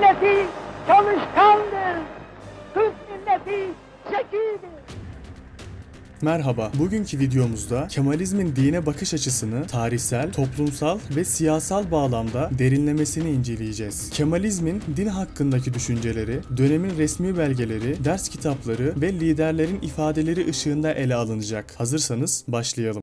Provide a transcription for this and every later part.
milleti çalışkandır. Türk milleti zekidir. Merhaba. Bugünkü videomuzda Kemalizmin dine bakış açısını tarihsel, toplumsal ve siyasal bağlamda derinlemesini inceleyeceğiz. Kemalizmin din hakkındaki düşünceleri, dönemin resmi belgeleri, ders kitapları ve liderlerin ifadeleri ışığında ele alınacak. Hazırsanız başlayalım.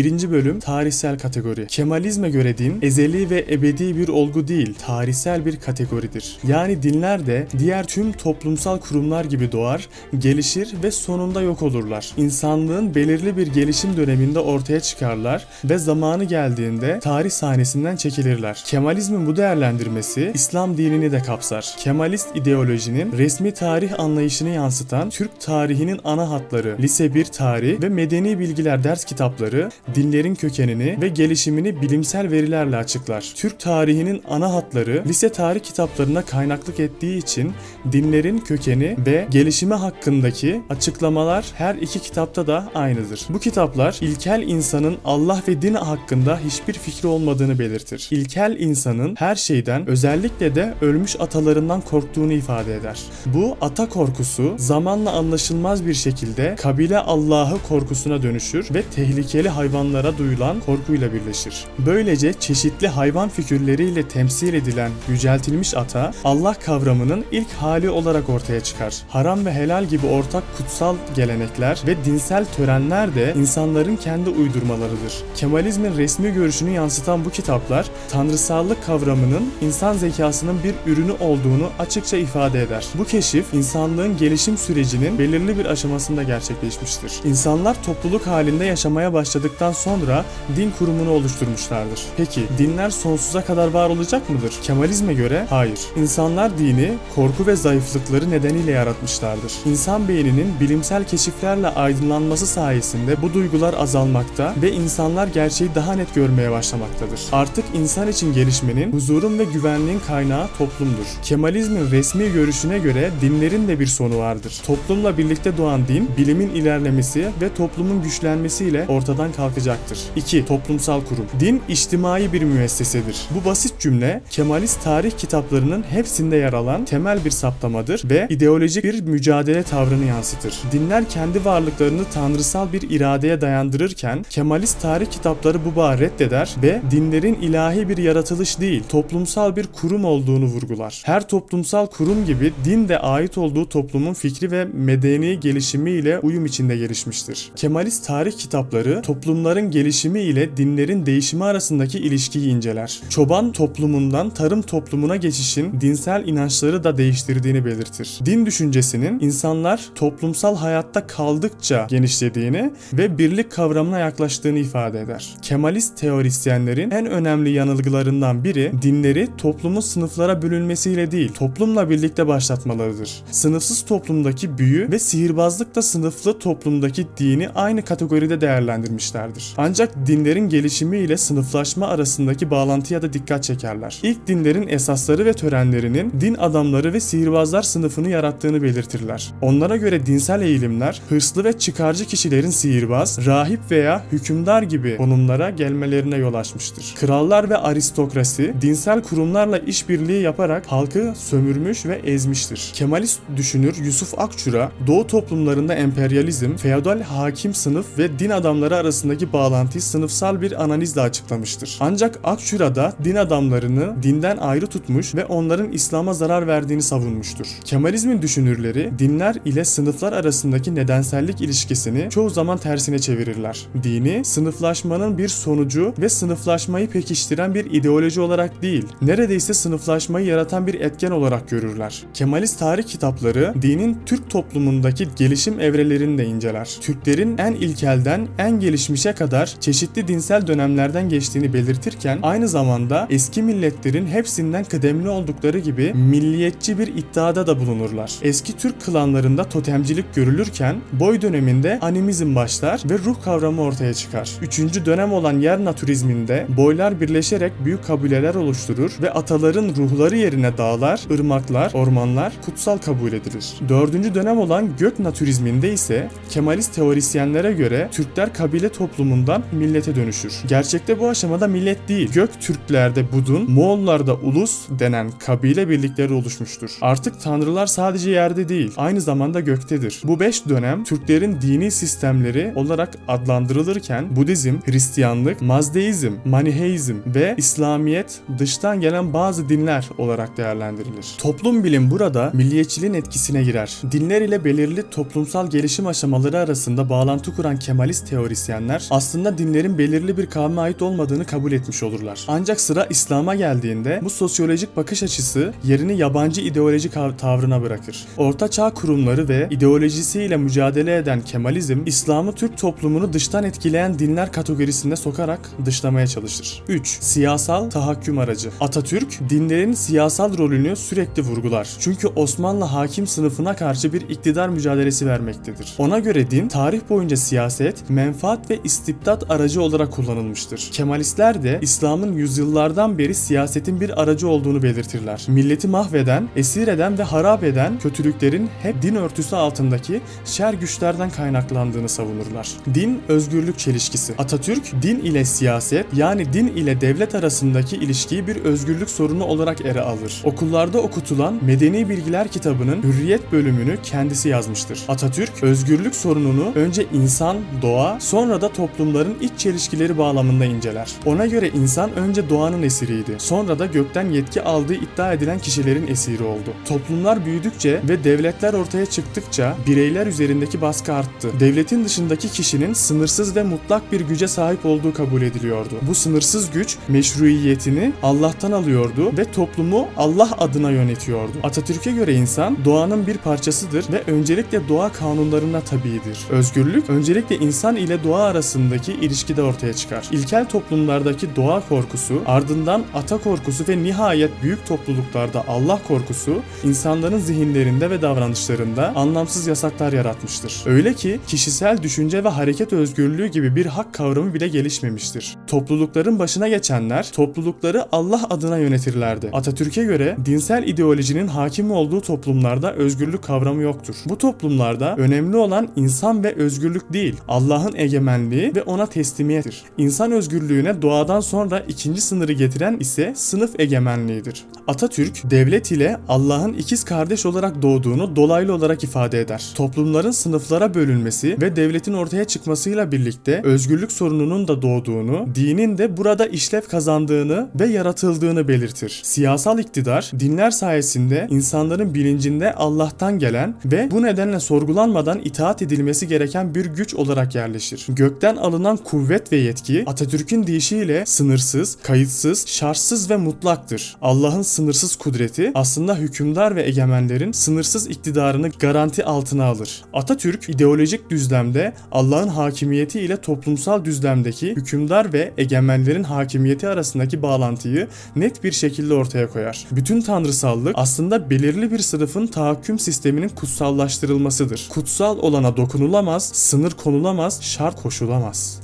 Birinci bölüm tarihsel kategori. Kemalizme göre din ezeli ve ebedi bir olgu değil, tarihsel bir kategoridir. Yani dinler de diğer tüm toplumsal kurumlar gibi doğar, gelişir ve sonunda yok olurlar. İnsanlığın belirli bir gelişim döneminde ortaya çıkarlar ve zamanı geldiğinde tarih sahnesinden çekilirler. Kemalizmin bu değerlendirmesi İslam dinini de kapsar. Kemalist ideolojinin resmi tarih anlayışını yansıtan Türk tarihinin ana hatları, lise 1 tarih ve medeni bilgiler ders kitapları dinlerin kökenini ve gelişimini bilimsel verilerle açıklar. Türk tarihinin ana hatları lise tarih kitaplarına kaynaklık ettiği için dinlerin kökeni ve gelişimi hakkındaki açıklamalar her iki kitapta da aynıdır. Bu kitaplar ilkel insanın Allah ve din hakkında hiçbir fikri olmadığını belirtir. İlkel insanın her şeyden özellikle de ölmüş atalarından korktuğunu ifade eder. Bu ata korkusu zamanla anlaşılmaz bir şekilde kabile Allah'ı korkusuna dönüşür ve tehlikeli hayvanlara duyulan korkuyla birleşir. Böylece çeşitli hayvan figürleriyle temsil edilen yüceltilmiş ata Allah kavramının ilk hali olarak ortaya çıkar. Haram ve helal gibi ortak kutsal gelenekler ve dinsel törenler de insanların kendi uydurmalarıdır. Kemalizmin resmi görüşünü yansıtan bu kitaplar tanrısallık kavramının insan zekasının bir ürünü olduğunu açıkça ifade eder. Bu keşif insanlığın gelişim sürecinin belirli bir aşamasında gerçekleşmiştir. İnsanlar topluluk halinde yaşamaya başladıktan sonra din kurumunu oluşturmuşlardır. Peki dinler sonsuza kadar var olacak mıdır? Kemalizme göre hayır. İnsanlar dini korku ve zayıflıkları nedeniyle yaratmışlardır. İnsan beyninin bilimsel keşiflerle aydınlanması sayesinde bu duygular azalmakta ve insanlar gerçeği daha net görmeye başlamaktadır. Artık insan için gelişmenin, huzurun ve güvenliğin kaynağı toplumdur. Kemalizmin resmi görüşüne göre dinlerin de bir sonu vardır. Toplumla birlikte doğan din, bilimin ilerlemesi ve toplumun güçlenmesiyle ortadan kalkacaktır. 2. Toplumsal kurum. Din içtimai bir müessesedir. Bu basit cümle Kemalist tarih kitaplarının hepsinde yer alan temel bir saptamadır ve ideolojik bir mücadele tavrını yansıtır. Dinler kendi varlıklarını tanrısal bir iradeye dayandırırken Kemalist tarih kitapları bu bağı reddeder ve dinlerin ilahi bir yaratılış değil, toplumsal bir kurum olduğunu vurgular. Her toplumsal kurum gibi din de ait olduğu toplumun fikri ve medeni gelişimiyle uyum içinde gelişmiştir. Kemalist tarih kitapları toplumların gelişimi ile dinlerin değişimi arasındaki ilişkiyi inceler. Çoban toplumundan tarım toplumuna geçişin dinsel inançları da değiştirdiğini belirtir. Din düşüncesinin insanlar toplumsal hayatta kaldıkça genişlediğini ve birlik kavramına yaklaştığını ifade eder. Kemalist teorisyenlerin en önemli yanılgılarından biri dinleri toplumun sınıflara bölünmesiyle değil, toplumla birlikte başlatmalarıdır. Sınıfsız toplumdaki büyü ve sihirbazlık da sınıflı toplumdaki dini aynı kategoride değerlendirmişlerdir. Ancak dinlerin gelişimi ile sınıflaşma arasındaki bağlantıya da dikkat çekerler. İlk dinlerin esasları ve törenlerinin din adamları ve sihirbazlar sınıfını yarattığını belirtirler. Onlara göre dinsel eğilimler hırslı ve çıkarcı kişilerin sihirbaz, rahip veya hükümdar gibi konumlara gelmelerine yol açmıştır. Krallar ve aristokrasi dinsel kurumlarla işbirliği yaparak halkı sömürmüş ve ezmiştir. Kemalist düşünür Yusuf Akçura, Doğu toplumlarında emperyalizm, feodal hakim sınıf ve din adamları arasındaki bağlantıyı sınıfsal bir analizle açıklamıştır. Ancak Akçura da din adamlarını dinden ayrı tutmuş ve onların İslam'a zarar verdiğini savunmuştur. Kemalizmin düşünürleri dinler ile sınıflar arasındaki nedensellik ilişkisini çoğu zaman tersine çevirirler. Dini sınıflaşmanın bir sonucu ve sınıflaşmayı pekiştiren bir ideoloji olarak değil, neredeyse sınıflaşmayı yaratan bir etken olarak görürler. Kemalist tarih kitapları dinin Türk toplumundaki gelişim evrelerini de inceler. Türklerin en ilkelden en gelişmişe geçmişe kadar çeşitli dinsel dönemlerden geçtiğini belirtirken aynı zamanda eski milletlerin hepsinden kıdemli oldukları gibi milliyetçi bir iddiada da bulunurlar. Eski Türk klanlarında totemcilik görülürken boy döneminde animizm başlar ve ruh kavramı ortaya çıkar. Üçüncü dönem olan yer naturizminde boylar birleşerek büyük kabileler oluşturur ve ataların ruhları yerine dağlar, ırmaklar, ormanlar kutsal kabul edilir. Dördüncü dönem olan gök naturizminde ise Kemalist teorisyenlere göre Türkler kabile toplumundan millete dönüşür. Gerçekte bu aşamada millet değil, gök Türklerde Budun, Moğollarda Ulus denen kabile birlikleri oluşmuştur. Artık tanrılar sadece yerde değil, aynı zamanda göktedir. Bu beş dönem Türklerin dini sistemleri olarak adlandırılırken Budizm, Hristiyanlık, Mazdeizm, Maniheizm ve İslamiyet dıştan gelen bazı dinler olarak değerlendirilir. Toplum bilim burada milliyetçiliğin etkisine girer. Dinler ile belirli toplumsal gelişim aşamaları arasında bağlantı kuran Kemalist teorisyenler aslında dinlerin belirli bir kavme ait olmadığını kabul etmiş olurlar. Ancak sıra İslam'a geldiğinde bu sosyolojik bakış açısı yerini yabancı ideoloji tavrına bırakır. Orta çağ kurumları ve ideolojisiyle mücadele eden Kemalizm, İslam'ı Türk toplumunu dıştan etkileyen dinler kategorisinde sokarak dışlamaya çalışır. 3. Siyasal tahakküm aracı. Atatürk, dinlerin siyasal rolünü sürekli vurgular. Çünkü Osmanlı hakim sınıfına karşı bir iktidar mücadelesi vermektedir. Ona göre din, tarih boyunca siyaset, menfaat ve istibdat aracı olarak kullanılmıştır. Kemalistler de İslam'ın yüzyıllardan beri siyasetin bir aracı olduğunu belirtirler. Milleti mahveden, esir eden ve harap eden kötülüklerin hep din örtüsü altındaki şer güçlerden kaynaklandığını savunurlar. Din özgürlük çelişkisi. Atatürk din ile siyaset yani din ile devlet arasındaki ilişkiyi bir özgürlük sorunu olarak ele alır. Okullarda okutulan Medeni Bilgiler kitabının Hürriyet bölümünü kendisi yazmıştır. Atatürk özgürlük sorununu önce insan, doğa, sonra da toplumların iç çelişkileri bağlamında inceler. Ona göre insan önce doğanın esiriydi. Sonra da gökten yetki aldığı iddia edilen kişilerin esiri oldu. Toplumlar büyüdükçe ve devletler ortaya çıktıkça bireyler üzerindeki baskı arttı. Devletin dışındaki kişinin sınırsız ve mutlak bir güce sahip olduğu kabul ediliyordu. Bu sınırsız güç meşruiyetini Allah'tan alıyordu ve toplumu Allah adına yönetiyordu. Atatürk'e göre insan doğanın bir parçasıdır ve öncelikle doğa kanunlarına tabiidir. Özgürlük öncelikle insan ile doğa arasındaki ilişkide ortaya çıkar. İlkel toplumlardaki doğa korkusu, ardından ata korkusu ve nihayet büyük topluluklarda Allah korkusu insanların zihinlerinde ve davranışlarında anlamsız yasaklar yaratmıştır. Öyle ki kişisel düşünce ve hareket özgürlüğü gibi bir hak kavramı bile gelişmemiştir. Toplulukların başına geçenler toplulukları Allah adına yönetirlerdi. Atatürk'e göre dinsel ideolojinin hakim olduğu toplumlarda özgürlük kavramı yoktur. Bu toplumlarda önemli olan insan ve özgürlük değil, Allah'ın egemenliği ve ona teslimiyettir. İnsan özgürlüğüne doğadan sonra ikinci sınırı getiren ise sınıf egemenliğidir. Atatürk, devlet ile Allah'ın ikiz kardeş olarak doğduğunu dolaylı olarak ifade eder. Toplumların sınıflara bölünmesi ve devletin ortaya çıkmasıyla birlikte özgürlük sorununun da doğduğunu, dinin de burada işlev kazandığını ve yaratıldığını belirtir. Siyasal iktidar, dinler sayesinde insanların bilincinde Allah'tan gelen ve bu nedenle sorgulanmadan itaat edilmesi gereken bir güç olarak yerleşir. Gökten alınan kuvvet ve yetki Atatürk'ün deyişiyle sınırsız, kayıtsız, şartsız ve mutlaktır. Allah'ın sınırsız kudreti aslında hükümdar ve egemenlerin sınırsız iktidarını garanti altına alır. Atatürk ideolojik düzlemde Allah'ın hakimiyeti ile toplumsal düzlemdeki hükümdar ve egemenlerin hakimiyeti arasındaki bağlantıyı net bir şekilde ortaya koyar. Bütün tanrısallık aslında belirli bir sınıfın tahakküm sisteminin kutsallaştırılmasıdır. Kutsal olana dokunulamaz, sınır konulamaz, şart koşulamaz.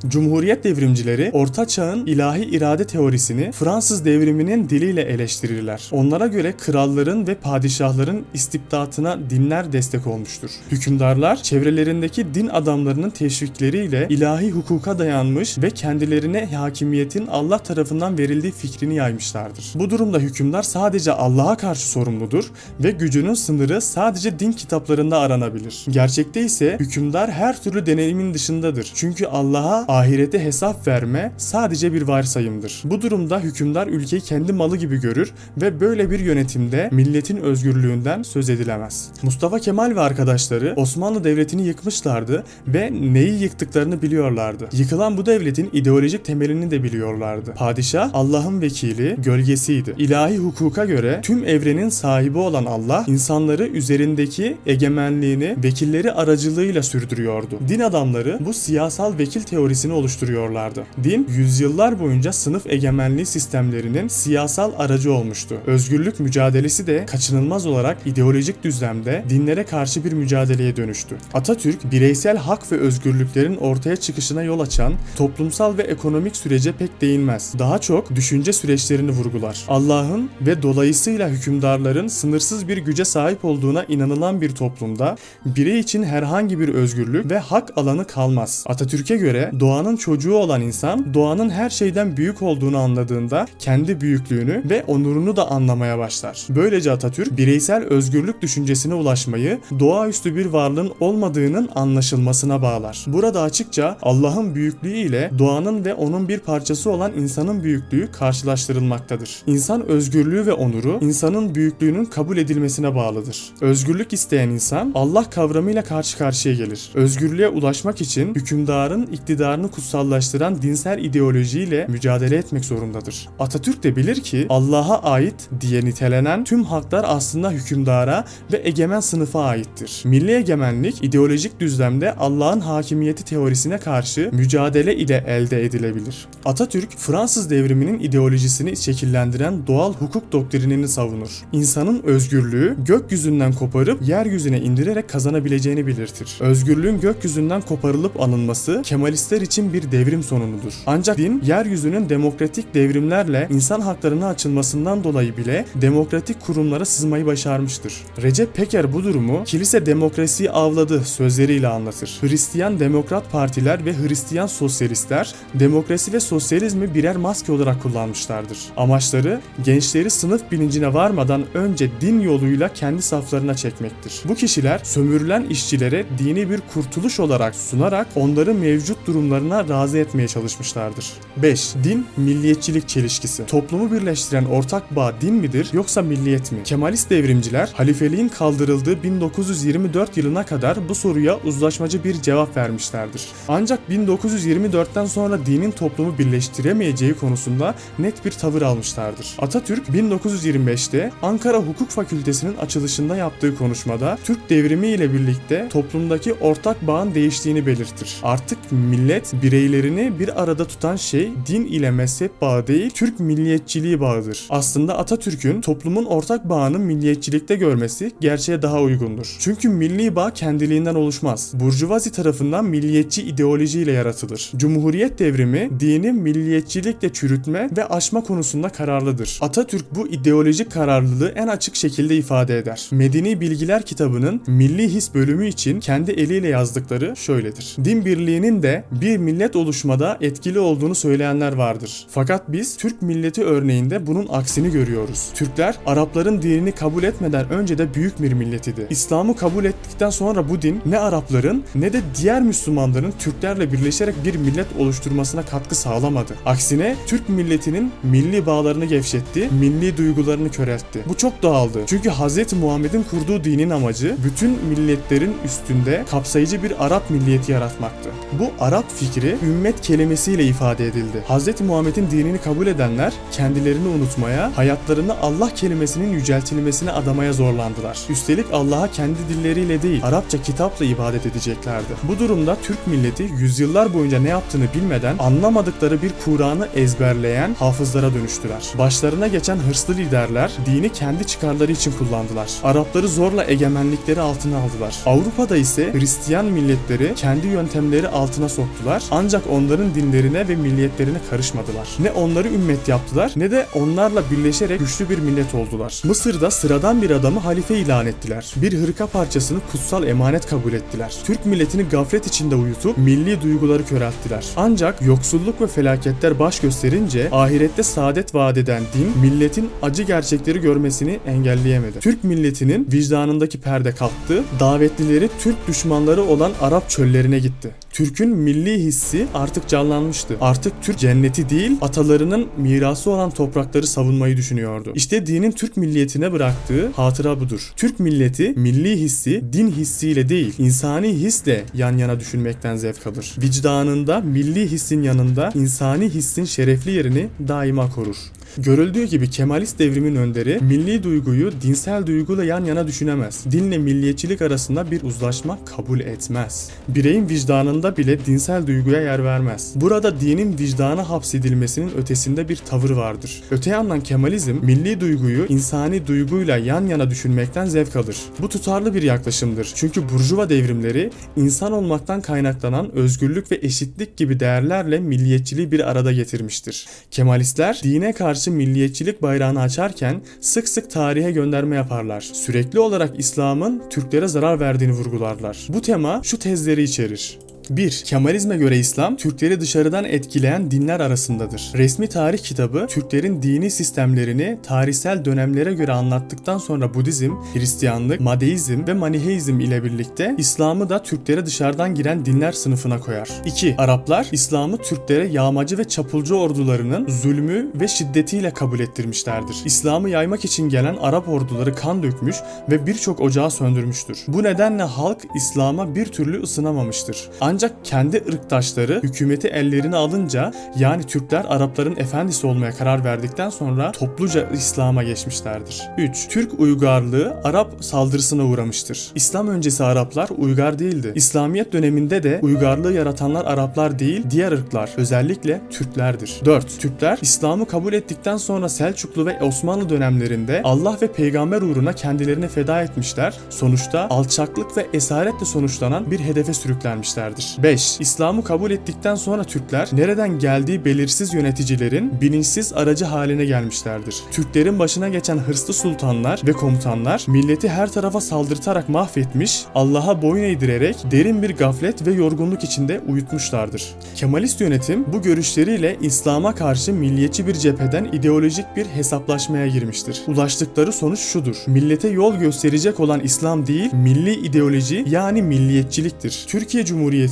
Cumhuriyet devrimcileri Orta Çağ'ın ilahi irade teorisini Fransız devriminin diliyle eleştirirler. Onlara göre kralların ve padişahların istibdatına dinler destek olmuştur. Hükümdarlar çevrelerindeki din adamlarının teşvikleriyle ilahi hukuka dayanmış ve kendilerine hakimiyetin Allah tarafından verildiği fikrini yaymışlardır. Bu durumda hükümdar sadece Allah'a karşı sorumludur ve gücünün sınırı sadece din kitaplarında aranabilir. Gerçekte ise hükümdar her türlü deneyimin dışındadır. Çünkü Allah'a ahirete hesap verme sadece bir varsayımdır. Bu durumda hükümdar ülkeyi kendi malı gibi görür ve böyle bir yönetimde milletin özgürlüğünden söz edilemez. Mustafa Kemal ve arkadaşları Osmanlı Devleti'ni yıkmışlardı ve neyi yıktıklarını biliyorlardı. Yıkılan bu devletin ideolojik temelini de biliyorlardı. Padişah Allah'ın vekili, gölgesiydi. İlahi hukuka göre tüm evrenin sahibi olan Allah insanları üzerindeki egemenliğini vekilleri aracılığıyla sürdürüyordu. Din adamları bu siyasal vekil şekil teorisini oluşturuyorlardı. Din, yüzyıllar boyunca sınıf egemenliği sistemlerinin siyasal aracı olmuştu. Özgürlük mücadelesi de kaçınılmaz olarak ideolojik düzlemde dinlere karşı bir mücadeleye dönüştü. Atatürk, bireysel hak ve özgürlüklerin ortaya çıkışına yol açan toplumsal ve ekonomik sürece pek değinmez. Daha çok düşünce süreçlerini vurgular. Allah'ın ve dolayısıyla hükümdarların sınırsız bir güce sahip olduğuna inanılan bir toplumda birey için herhangi bir özgürlük ve hak alanı kalmaz. Atatürk'e göre doğanın çocuğu olan insan doğanın her şeyden büyük olduğunu anladığında kendi büyüklüğünü ve onurunu da anlamaya başlar. Böylece Atatürk bireysel özgürlük düşüncesine ulaşmayı doğaüstü bir varlığın olmadığının anlaşılmasına bağlar. Burada açıkça Allah'ın büyüklüğü ile doğanın ve onun bir parçası olan insanın büyüklüğü karşılaştırılmaktadır. İnsan özgürlüğü ve onuru insanın büyüklüğünün kabul edilmesine bağlıdır. Özgürlük isteyen insan Allah kavramıyla karşı karşıya gelir. Özgürlüğe ulaşmak için hükümdarın iktidarını kutsallaştıran dinsel ideolojiyle mücadele etmek zorundadır. Atatürk de bilir ki Allah'a ait diye nitelenen tüm haklar aslında hükümdara ve egemen sınıfa aittir. Milli egemenlik ideolojik düzlemde Allah'ın hakimiyeti teorisine karşı mücadele ile elde edilebilir. Atatürk Fransız devriminin ideolojisini şekillendiren doğal hukuk doktrinini savunur. İnsanın özgürlüğü gökyüzünden koparıp yeryüzüne indirerek kazanabileceğini belirtir. Özgürlüğün gökyüzünden koparılıp alınması Kemalistler için bir devrim sonunudur. Ancak din yeryüzünün demokratik devrimlerle insan haklarına açılmasından dolayı bile demokratik kurumlara sızmayı başarmıştır. Recep Peker bu durumu kilise demokrasiyi avladı sözleriyle anlatır. Hristiyan demokrat partiler ve Hristiyan sosyalistler demokrasi ve sosyalizmi birer maske olarak kullanmışlardır. Amaçları gençleri sınıf bilincine varmadan önce din yoluyla kendi saflarına çekmektir. Bu kişiler sömürülen işçilere dini bir kurtuluş olarak sunarak onları mevcut durumlarına razı etmeye çalışmışlardır. 5. Din milliyetçilik çelişkisi. Toplumu birleştiren ortak bağ din midir yoksa milliyet mi? Kemalist devrimciler halifeliğin kaldırıldığı 1924 yılına kadar bu soruya uzlaşmacı bir cevap vermişlerdir. Ancak 1924'ten sonra dinin toplumu birleştiremeyeceği konusunda net bir tavır almışlardır. Atatürk 1925'te Ankara Hukuk Fakültesinin açılışında yaptığı konuşmada Türk devrimi ile birlikte toplumdaki ortak bağın değiştiğini belirtir. Artık millet bireylerini bir arada tutan şey din ile mezhep bağı değil Türk milliyetçiliği bağıdır. Aslında Atatürk'ün toplumun ortak bağını milliyetçilikte görmesi gerçeğe daha uygundur. Çünkü milli bağ kendiliğinden oluşmaz. Burjuvazi tarafından milliyetçi ideolojiyle yaratılır. Cumhuriyet devrimi dini milliyetçilikle çürütme ve aşma konusunda kararlıdır. Atatürk bu ideolojik kararlılığı en açık şekilde ifade eder. Medeni Bilgiler kitabının Milli His bölümü için kendi eliyle yazdıkları şöyledir. Din birliğinin de bir millet oluşmada etkili olduğunu söyleyenler vardır. Fakat biz Türk milleti örneğinde bunun aksini görüyoruz. Türkler Arapların dinini kabul etmeden önce de büyük bir millet idi. İslam'ı kabul ettikten sonra bu din ne Arapların ne de diğer Müslümanların Türklerle birleşerek bir millet oluşturmasına katkı sağlamadı. Aksine Türk milletinin milli bağlarını gevşetti, milli duygularını köreltti. Bu çok doğaldı. Çünkü Hz. Muhammed'in kurduğu dinin amacı bütün milletlerin üstünde kapsayıcı bir Arap milliyeti yaratmaktı. Bu Arap fikri ümmet kelimesiyle ifade edildi. Hz. Muhammed'in dinini kabul edenler kendilerini unutmaya, hayatlarını Allah kelimesinin yüceltilmesine adamaya zorlandılar. Üstelik Allah'a kendi dilleriyle değil, Arapça kitapla ibadet edeceklerdi. Bu durumda Türk milleti yüzyıllar boyunca ne yaptığını bilmeden anlamadıkları bir Kur'an'ı ezberleyen hafızlara dönüştüler. Başlarına geçen hırslı liderler dini kendi çıkarları için kullandılar. Arapları zorla egemenlikleri altına aldılar. Avrupa'da ise Hristiyan milletleri kendi yöntemleri altına soktular. Ancak onların dinlerine ve milliyetlerine karışmadılar. Ne onları ümmet yaptılar ne de onlarla birleşerek güçlü bir millet oldular. Mısır'da sıradan bir adamı halife ilan ettiler. Bir hırka parçasını kutsal emanet kabul ettiler. Türk milletini gaflet içinde uyutup milli duyguları körelttiler. Ancak yoksulluk ve felaketler baş gösterince ahirette saadet vaat eden din milletin acı gerçekleri görmesini engelleyemedi. Türk milletinin vicdanındaki perde kalktı, davetlileri Türk düşmanları olan Arap çöllerine gitti. Türk'ün milli hissi artık canlanmıştı. Artık Türk cenneti değil, atalarının mirası olan toprakları savunmayı düşünüyordu. İşte dinin Türk milliyetine bıraktığı hatıra budur. Türk milleti milli hissi din hissiyle değil, insani hisle yan yana düşünmekten zevk alır. Vicdanında milli hissin yanında insani hissin şerefli yerini daima korur. Görüldüğü gibi Kemalist devrimin önderi milli duyguyu dinsel duyguyla yan yana düşünemez. Dinle milliyetçilik arasında bir uzlaşma kabul etmez. Bireyin vicdanında bile dinsel duyguya yer vermez. Burada dinin vicdana hapsedilmesinin ötesinde bir tavır vardır. Öte yandan Kemalizm milli duyguyu insani duyguyla yan yana düşünmekten zevk alır. Bu tutarlı bir yaklaşımdır. Çünkü burjuva devrimleri insan olmaktan kaynaklanan özgürlük ve eşitlik gibi değerlerle milliyetçiliği bir arada getirmiştir. Kemalistler dine karşı milliyetçilik bayrağını açarken sık sık tarihe gönderme yaparlar. Sürekli olarak İslam'ın Türklere zarar verdiğini vurgularlar. Bu tema şu tezleri içerir. 1. Kemalizme göre İslam, Türkleri dışarıdan etkileyen dinler arasındadır. Resmi tarih kitabı, Türklerin dini sistemlerini tarihsel dönemlere göre anlattıktan sonra Budizm, Hristiyanlık, Madeizm ve Maniheizm ile birlikte İslam'ı da Türklere dışarıdan giren dinler sınıfına koyar. 2. Araplar, İslam'ı Türklere yağmacı ve çapulcu ordularının zulmü ve şiddetiyle kabul ettirmişlerdir. İslam'ı yaymak için gelen Arap orduları kan dökmüş ve birçok ocağı söndürmüştür. Bu nedenle halk İslam'a bir türlü ısınamamıştır. Ancak kendi ırktaşları hükümeti ellerine alınca yani Türkler Arapların efendisi olmaya karar verdikten sonra topluca İslam'a geçmişlerdir. 3. Türk uygarlığı Arap saldırısına uğramıştır. İslam öncesi Araplar uygar değildi. İslamiyet döneminde de uygarlığı yaratanlar Araplar değil diğer ırklar özellikle Türklerdir. 4. Türkler İslam'ı kabul ettikten sonra Selçuklu ve Osmanlı dönemlerinde Allah ve peygamber uğruna kendilerini feda etmişler. Sonuçta alçaklık ve esaretle sonuçlanan bir hedefe sürüklenmişlerdir. 5. İslam'ı kabul ettikten sonra Türkler nereden geldiği belirsiz yöneticilerin bilinçsiz aracı haline gelmişlerdir. Türklerin başına geçen hırslı sultanlar ve komutanlar milleti her tarafa saldırtarak mahvetmiş, Allah'a boyun eğdirerek derin bir gaflet ve yorgunluk içinde uyutmuşlardır. Kemalist yönetim bu görüşleriyle İslam'a karşı milliyetçi bir cepheden ideolojik bir hesaplaşmaya girmiştir. Ulaştıkları sonuç şudur. Millete yol gösterecek olan İslam değil, milli ideoloji yani milliyetçiliktir. Türkiye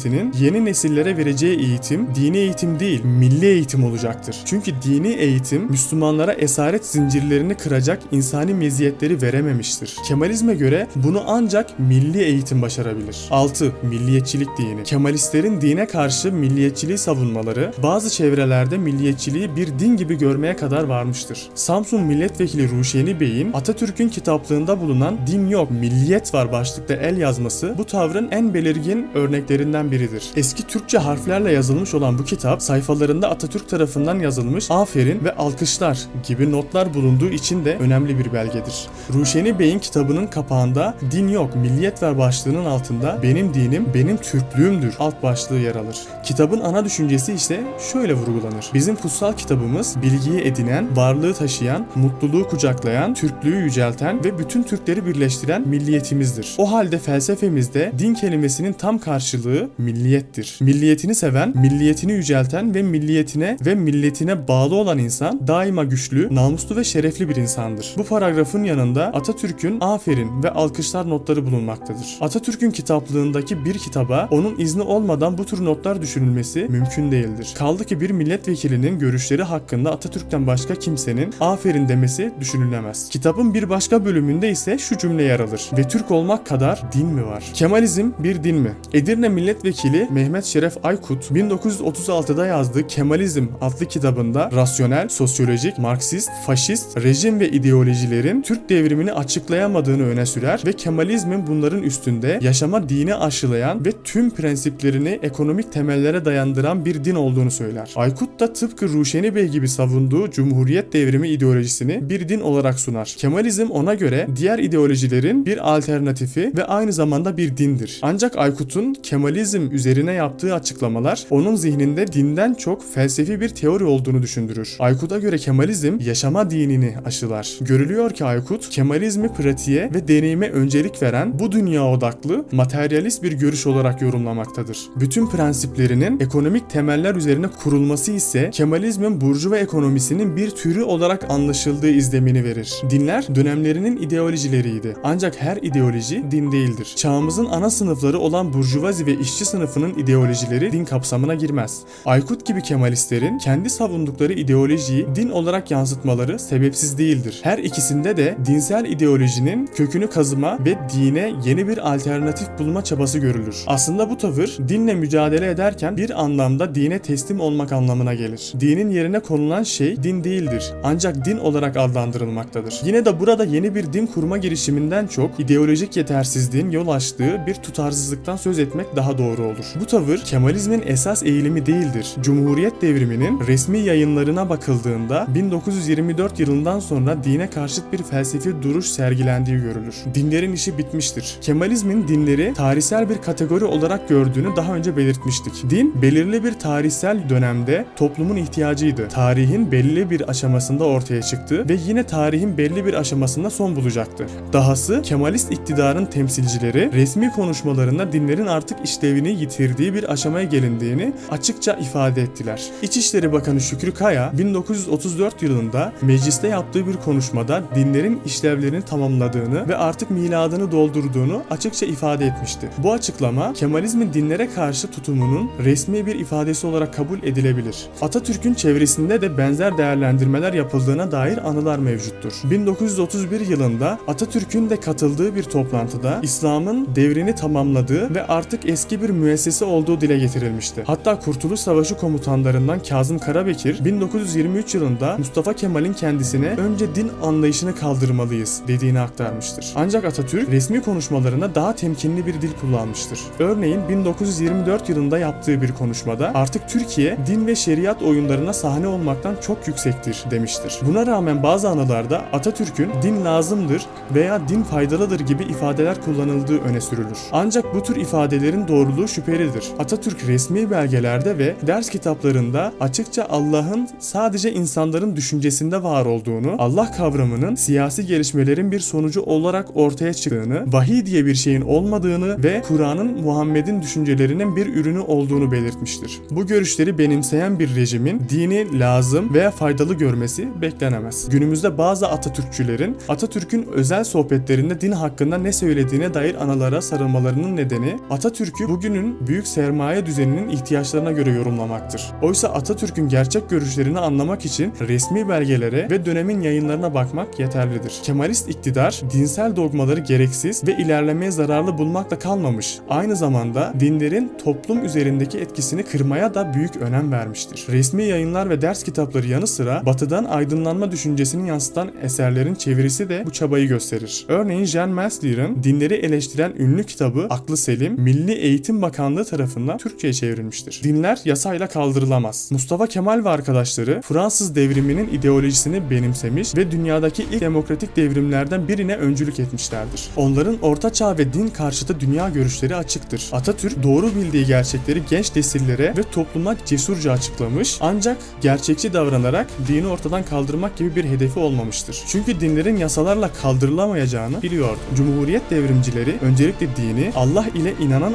Cumhuriyeti'nin yeni nesillere vereceği eğitim dini eğitim değil, milli eğitim olacaktır. Çünkü dini eğitim Müslümanlara esaret zincirlerini kıracak insani meziyetleri verememiştir. Kemalizme göre bunu ancak milli eğitim başarabilir. 6. Milliyetçilik dini. Kemalistlerin dine karşı milliyetçiliği savunmaları bazı çevrelerde milliyetçiliği bir din gibi görmeye kadar varmıştır. Samsun Milletvekili Ruşeni Bey'in Atatürk'ün kitaplığında bulunan din yok, milliyet var başlıkta el yazması bu tavrın en belirgin örneklerinden biridir. Eski Türkçe harflerle yazılmış olan bu kitap sayfalarında Atatürk tarafından yazılmış aferin ve alkışlar gibi notlar bulunduğu için de önemli bir belgedir. Ruşeni Bey'in kitabının kapağında din yok, milliyet ver başlığının altında benim dinim benim Türklüğümdür alt başlığı yer alır. Kitabın ana düşüncesi ise şöyle vurgulanır. Bizim kutsal kitabımız bilgiyi edinen, varlığı taşıyan, mutluluğu kucaklayan, Türklüğü yücelten ve bütün Türkleri birleştiren milliyetimizdir. O halde felsefemizde din kelimesinin tam karşılığı milliyettir. Milliyetini seven, milliyetini yücelten ve milliyetine ve milletine bağlı olan insan daima güçlü, namuslu ve şerefli bir insandır. Bu paragrafın yanında Atatürk'ün aferin ve alkışlar notları bulunmaktadır. Atatürk'ün kitaplığındaki bir kitaba onun izni olmadan bu tür notlar düşürülmesi mümkün değildir. Kaldı ki bir milletvekilinin görüşleri hakkında Atatürk'ten başka kimsenin aferin demesi düşünülemez. Kitabın bir başka bölümünde ise şu cümle yer alır. Ve Türk olmak kadar din mi var? Kemalizm bir din mi? Edirne Milletvekili Mehmet Şeref Aykut 1936'da yazdığı Kemalizm adlı kitabında rasyonel, sosyolojik, marksist, faşist, rejim ve ideolojilerin Türk devrimini açıklayamadığını öne sürer ve Kemalizmin bunların üstünde yaşama dini aşılayan ve tüm prensiplerini ekonomik temellere dayandıran bir din olduğunu söyler. Aykut da tıpkı Ruşeni Bey gibi savunduğu Cumhuriyet devrimi ideolojisini bir din olarak sunar. Kemalizm ona göre diğer ideolojilerin bir alternatifi ve aynı zamanda bir dindir. Ancak Aykut'un Kemalizm üzerine yaptığı açıklamalar onun zihninde dinden çok felsefi bir teori olduğunu düşündürür. Aykut'a göre Kemalizm yaşama dinini aşılar. Görülüyor ki Aykut Kemalizmi pratiğe ve deneyime öncelik veren bu dünya odaklı materyalist bir görüş olarak yorumlamaktadır. Bütün prensiplerinin ekonomik temeller üzerine kurulması ise Kemalizmin burjuva ekonomisinin bir türü olarak anlaşıldığı izlemini verir. Dinler dönemlerinin ideolojileriydi. Ancak her ideoloji din değildir. Çağımızın ana sınıfları olan burjuvazi ve işçi işçi sınıfının ideolojileri din kapsamına girmez. Aykut gibi Kemalistlerin kendi savundukları ideolojiyi din olarak yansıtmaları sebepsiz değildir. Her ikisinde de dinsel ideolojinin kökünü kazıma ve dine yeni bir alternatif bulma çabası görülür. Aslında bu tavır dinle mücadele ederken bir anlamda dine teslim olmak anlamına gelir. Dinin yerine konulan şey din değildir. Ancak din olarak adlandırılmaktadır. Yine de burada yeni bir din kurma girişiminden çok ideolojik yetersizliğin yol açtığı bir tutarsızlıktan söz etmek daha doğru olur. Bu tavır Kemalizmin esas eğilimi değildir. Cumhuriyet devriminin resmi yayınlarına bakıldığında 1924 yılından sonra dine karşıt bir felsefi duruş sergilendiği görülür. Dinlerin işi bitmiştir. Kemalizmin dinleri tarihsel bir kategori olarak gördüğünü daha önce belirtmiştik. Din belirli bir tarihsel dönemde toplumun ihtiyacıydı. Tarihin belli bir aşamasında ortaya çıktı ve yine tarihin belli bir aşamasında son bulacaktı. Dahası Kemalist iktidarın temsilcileri resmi konuşmalarında dinlerin artık işlevini yitirdiği bir aşamaya gelindiğini açıkça ifade ettiler. İçişleri Bakanı Şükrü Kaya 1934 yılında mecliste yaptığı bir konuşmada dinlerin işlevlerini tamamladığını ve artık miladını doldurduğunu açıkça ifade etmişti. Bu açıklama Kemalizmin dinlere karşı tutumunun resmi bir ifadesi olarak kabul edilebilir. Atatürk'ün çevresinde de benzer değerlendirmeler yapıldığına dair anılar mevcuttur. 1931 yılında Atatürk'ün de katıldığı bir toplantıda İslam'ın devrini tamamladığı ve artık eski bir müessese olduğu dile getirilmişti. Hatta Kurtuluş Savaşı komutanlarından Kazım Karabekir 1923 yılında Mustafa Kemal'in kendisine önce din anlayışını kaldırmalıyız dediğini aktarmıştır. Ancak Atatürk resmi konuşmalarına daha temkinli bir dil kullanmıştır. Örneğin 1924 yılında yaptığı bir konuşmada artık Türkiye din ve şeriat oyunlarına sahne olmaktan çok yüksektir demiştir. Buna rağmen bazı anılarda Atatürk'ün din lazımdır veya din faydalıdır gibi ifadeler kullanıldığı öne sürülür. Ancak bu tür ifadelerin doğruluğu şüphelidir. Atatürk resmi belgelerde ve ders kitaplarında açıkça Allah'ın sadece insanların düşüncesinde var olduğunu, Allah kavramının siyasi gelişmelerin bir sonucu olarak ortaya çıktığını, vahiy diye bir şeyin olmadığını ve Kur'an'ın Muhammed'in düşüncelerinin bir ürünü olduğunu belirtmiştir. Bu görüşleri benimseyen bir rejimin dini lazım veya faydalı görmesi beklenemez. Günümüzde bazı Atatürkçülerin Atatürk'ün özel sohbetlerinde din hakkında ne söylediğine dair anılara sarılmalarının nedeni Atatürk'ü bugünün büyük sermaye düzeninin ihtiyaçlarına göre yorumlamaktır. Oysa Atatürk'ün gerçek görüşlerini anlamak için resmi belgelere ve dönemin yayınlarına bakmak yeterlidir. Kemalist iktidar dinsel dogmaları gereksiz ve ilerlemeye zararlı bulmakla kalmamış. Aynı zamanda dinlerin toplum üzerindeki etkisini kırmaya da büyük önem vermiştir. Resmi yayınlar ve ders kitapları yanı sıra batıdan aydınlanma düşüncesini yansıtan eserlerin çevirisi de bu çabayı gösterir. Örneğin Jean Messlier'ın dinleri eleştiren ünlü kitabı Aklı Selim, Milli Eğitim Bakanlığı tarafından Türkçe'ye çevrilmiştir. Dinler yasayla kaldırılamaz. Mustafa Kemal ve arkadaşları Fransız devriminin ideolojisini benimsemiş ve dünyadaki ilk demokratik devrimlerden birine öncülük etmişlerdir. Onların orta çağ ve din karşıtı dünya görüşleri açıktır. Atatürk doğru bildiği gerçekleri genç nesillere ve topluma cesurca açıklamış ancak gerçekçi davranarak dini ortadan kaldırmak gibi bir hedefi olmamıştır. Çünkü dinlerin yasalarla kaldırılamayacağını biliyordu. Cumhuriyet devrimcileri öncelikle dini Allah ile inanan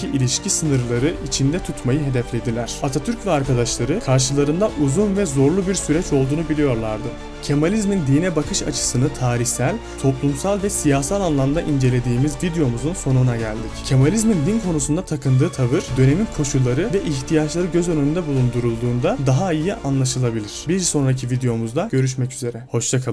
arasındaki ilişki sınırları içinde tutmayı hedeflediler. Atatürk ve arkadaşları karşılarında uzun ve zorlu bir süreç olduğunu biliyorlardı. Kemalizmin dine bakış açısını tarihsel, toplumsal ve siyasal anlamda incelediğimiz videomuzun sonuna geldik. Kemalizmin din konusunda takındığı tavır, dönemin koşulları ve ihtiyaçları göz önünde bulundurulduğunda daha iyi anlaşılabilir. Bir sonraki videomuzda görüşmek üzere. Hoşçakalın.